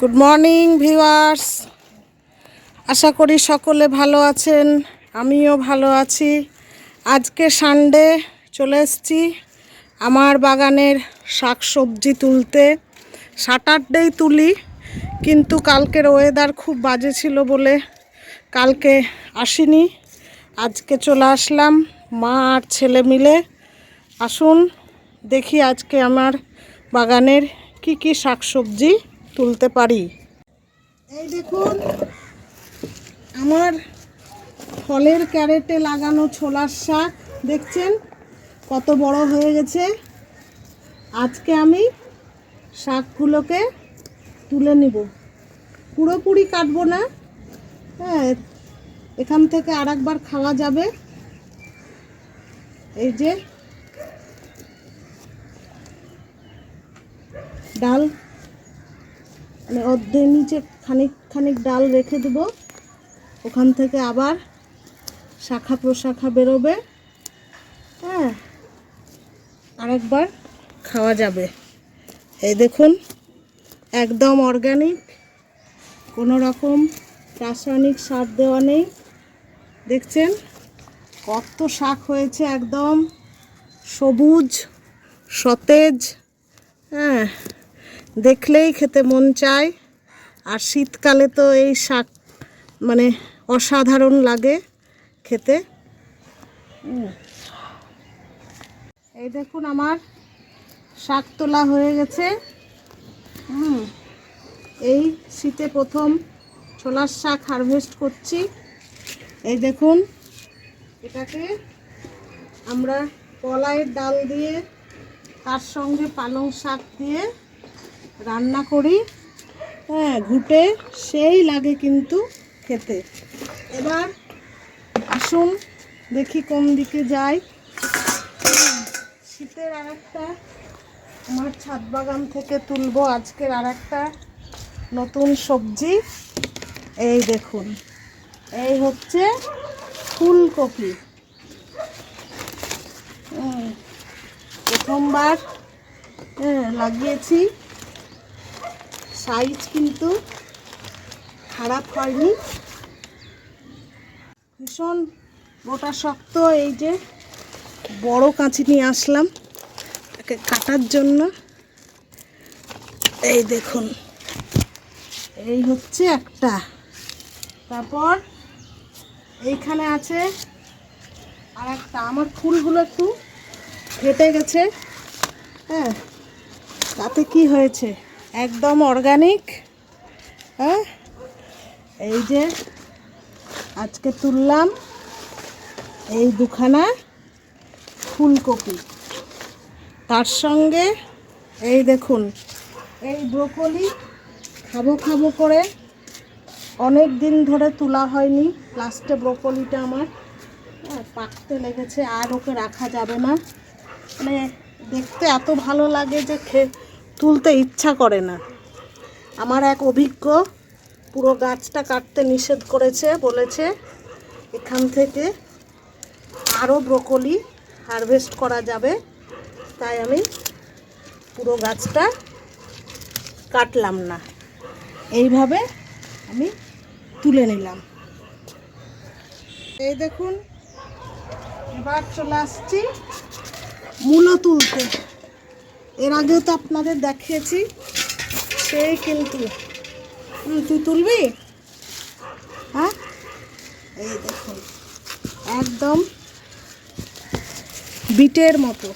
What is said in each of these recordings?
Good morning viewers আশা করি সকলে ভালো আছেন, আমিও ভালো আছি। আজকে সানডে চলে এসেছি আমার বাগানের শাক সবজি তুলতে স্যাটারডেই তুলি, কিন্তু কালকের ওয়েদার খুব বাজে ছিল বলে কালকে আসিনি। আজকে চলে আসলাম মা আর ছেলে মিলে। আসুন, দেখি আজকে আমার বাগানের কি কি শাকসবজি তুলতে পারি? এই দেখুন, আমার ফলের ক্যারেটে লাগানো ছোলার শাক, দেখছেন? কত বড় হয়ে গেছে। আজকে আমি শাকগুলোকে তুলে নিব। পুরোপুরি কাটবো না। হ্যাঁ এখান থেকে আর একবার খাওয়া যাবে। এই যে ডাল মানে অর্ধেক নিচে খানিক খানিক ডাল রেখে দেব। ওখান থেকে আবার শাখা প্রশাখা বেরোবে। হ্যাঁ আরেকবার খাওয়া যাবে। এই দেখুন, একদম অর্গানিক, কোনো রকম রাসায়নিক সার দেওয়া নেই। দেখছেন, কত শাক হয়েছে একদম সবুজ, সতেজ হ্যাঁ। দেখলেই খেতে মন চায়। আর শীতকালে তো এই শাক মানে অসাধারণ লাগে খেতে। এই দেখুন আমার শাক তোলা হয়ে গেছে। এই শীতে প্রথম ছোলার শাক হারভেস্ট করছি। এই দেখুন, এটাকে আমরা কলাইয়ের ডাল দিয়ে, তার সঙ্গে পালং শাক দিয়ে রান্না করি। হ্যাঁ ঘুটে সেই লাগে কিন্তু খেতে। এবার আসুন, দেখি কোন দিকে যাই। শীতের আর একটা আমার ছাদ বাগান থেকে তুলবো আজকের আর একটা নতুন সবজি। এই দেখুন, এই হচ্ছে ফুলকপি। প্রথমবার হ্যাঁ লাগিয়েছি। সাইজ কিন্তু খারাপ হয়নি। ভীষণ মোটা শক্ত এই যে বড় কাঁচি নিয়ে আসলাম তাকে কাটার জন্য। এই দেখুন, এই হচ্ছে একটা। তারপর এইখানে আছে আর একটা আমার ফুলগুলো একটু ফেটে গেছে হ্যাঁ তাতে কি হয়েছে? একদম অর্গানিক হ্যাঁ? এই যে আজকে তুললাম এই দুখানা ফুলকপি। তার সঙ্গে এই দেখুন এই ব্রোকলি খাব খাব করে অনেক দিন ধরে তোলা হয়নি লাস্টে ব্রোকলিটা আমার হ্যাঁ, পাকতে লেগেছে আর ওকে রাখা যাবে না। মানে দেখতে এত ভালো লাগে যে খে তুলতে ইচ্ছা করে না। আমার এক অভিজ্ঞ পুরো গাছটা কাটতে নিষেধ করেছে, বলেছে এখান থেকে আরও ব্রোকলি হারভেস্ট করা যাবে। তাই আমি পুরো গাছটা কাটলাম না। এইভাবে আমি তুলে নিলাম। এই দেখুন, এবার চলে আসছি মূলো তুলতে। এর আগেও তো আপনাদের দেখিয়েছি। সেই কিন্তু তুই তুলবি? হ্যাঁ? এই দেখুন, একদম বিটের মতো।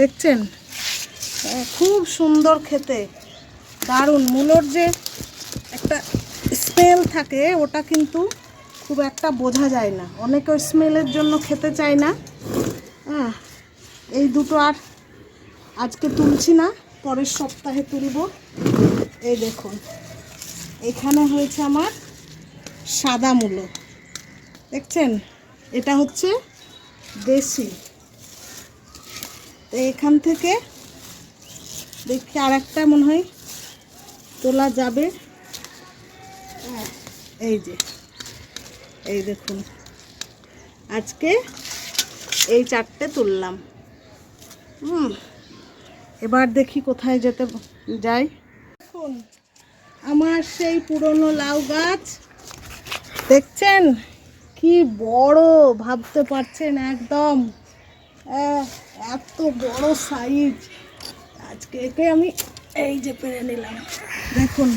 দেখছেন? খুব সুন্দর খেতে। দারুণ। মূলোর যে একটা স্মেল থাকে, ওটা কিন্তু খুব একটা বোঝা যায় না। অনেকে স্মেলের জন্য খেতে চায় না। এই দুটো আর আজকে তুলছি না পরের সপ্তাহে তুলব। এই দেখুন এখানে হয়েছে আমার সাদা মূলো। দেখছেন? এটা হচ্ছে দেশি। তো এখান থেকে দেখি আর একটা মনে হয় তোলা যাবে। হ্যাঁ, এই যে এই দেখুন। আজকে এই চারটে তুললাম। হুম এবার দেখি কোথায় যেতে যাই। দেখুন, আমার সেই পুরনো লাউ গাছ। দেখছেন? কি বড়, ভাবতে পারছেন একদম। এত বড় সাইজ আজকে একে আমি এই যে পেরে নিলাম। দেখুন,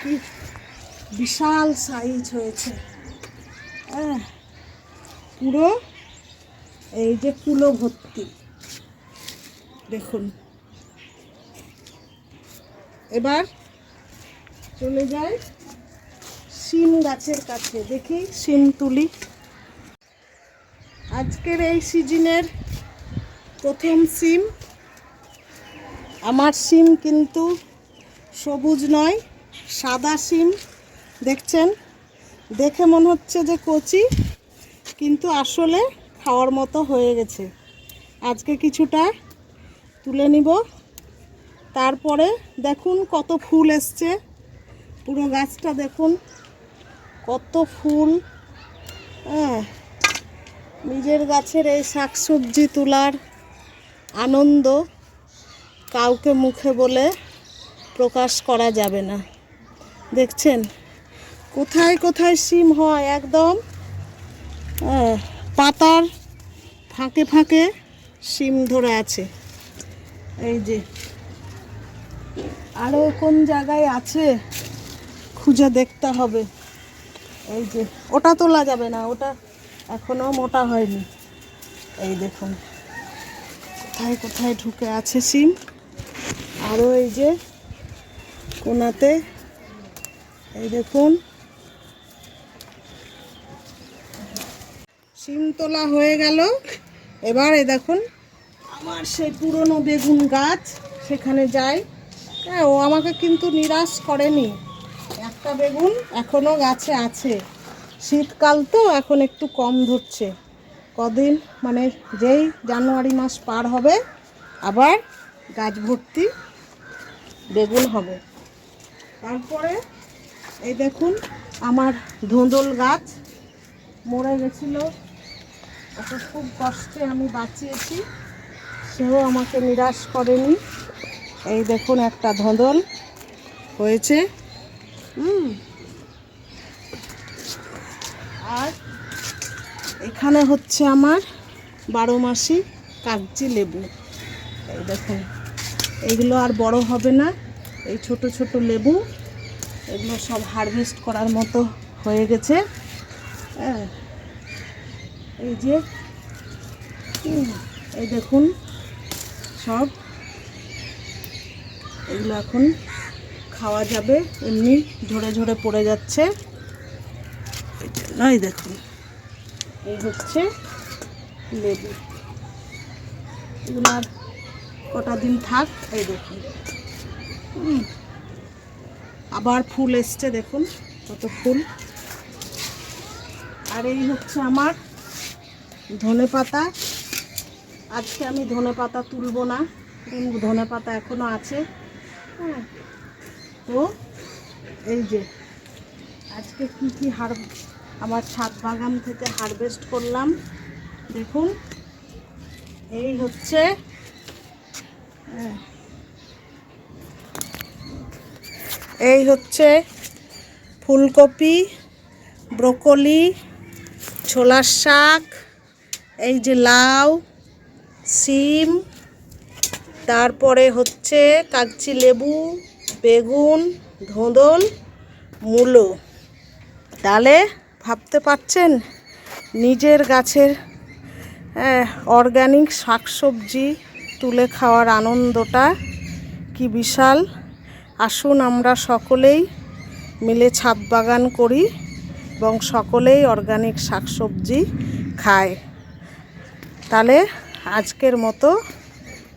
কি বিশাল সাইজ হয়েছে। পুরো এই যে কুলো ভর্তি। দেখুন। এবার চলে যাই শিম গাছের কাছে। দেখি শিম তুলি। আজকের এই সিজনের প্রথম সিম আমার সিম কিন্তু সবুজ নয়, সাদা সিম দেখছেন? দেখে মনে হচ্ছে যে কচি, কিন্তু আসলে খাওয়ার মতো হয়ে গেছে। আজকে কিছুটা তুলে নিব। তারপরে দেখুন কত ফুল এসছে। পুরো গাছটা দেখুন কত ফুল। হ্যাঁ নিজের গাছের এই শাকসবজি তোলার আনন্দ কাউকে মুখে বলে প্রকাশ করা যাবে না। দেখছেন কোথায় কোথায় সিম হয় একদম। হ্যাঁ, পাতার ফাঁকে ফাঁকে সিম ধরে আছে। এই যে আরও কোন জায়গায় আছে? খুঁজে দেখতে হবে। এই যে, ওটা তোলা যাবে না, ওটা এখনও মোটা হয়নি। এই দেখুন, কোথায় কোথায় ঢুকে আছে সিম। আরও এই যে, কোনাতে, এই দেখুন। সিম তোলা হয়ে গেল। এবার এই দেখুন, আমার সেই পুরনো বেগুন গাছ, সেখানে যাই। হ্যাঁ ও আমাকে কিন্তু নিরাশ করেনি। একটা বেগুন এখনও গাছে আছে। শীতকাল তো এখন একটু কম ধরছে। কদিন মানে যেই জানুয়ারি মাস পার হবে, আবার গাছ ভর্তি বেগুন হবে। তারপরে এই দেখুন, আমার ধুঁদল গাছ মরে গেছিল। ওকে খুব কষ্টে আমি বাঁচিয়েছি। সেও আমাকে নিরাশ করেনি। এই দেখুন একটা ধঁদল হয়েছে। আর এখানে হচ্ছে আমার বারো মাসি কাগজি লেবু। এই দেখুন এগুলো আর বড় হবে না। এই ছোট ছোট লেবু, এগুলো সব হারভেস্ট করার মতো হয়ে গেছে। হ্যাঁ। এই যে এই দেখুন, সব এগুলো এখন খাওয়া যাবে। এমনি ঝরে ঝরে পড়ে যাচ্ছে। এই দেখুন এই হচ্ছে লেবু। এগুলো আর কটা দিন থাক, এই দেখুন। আবার ফুল এসছে, দেখুন কত ফুল। আর এই হচ্ছে আমার ধনে পাতা। আজকে আমি ধনে পাতা তুলবো না। ধনে পাতা এখনও আছে। তো এই যে, আজকে কি কি হার আমার ছাদ বাগান থেকে হারভেস্ট করলাম। দেখুন, এই হচ্ছে এই হচ্ছে ফুলকপি, ব্রোকলি, ছোলার শাক, এই যে লাউ, সিম তারপরে হচ্ছে কাগজি লেবু, বেগুন, ধোঁদল, মূলো। তাহলে ভাবতে পারছেন? নিজের গাছের অর্গ্যানিক শাকসবজি তুলে খাওয়ার আনন্দটা কি বিশাল? আসুন আমরা সকলেই মিলে ছাদ বাগান করি এবং সকলেই অর্গানিক শাকসবজি খায় তাহলে আজকের মতো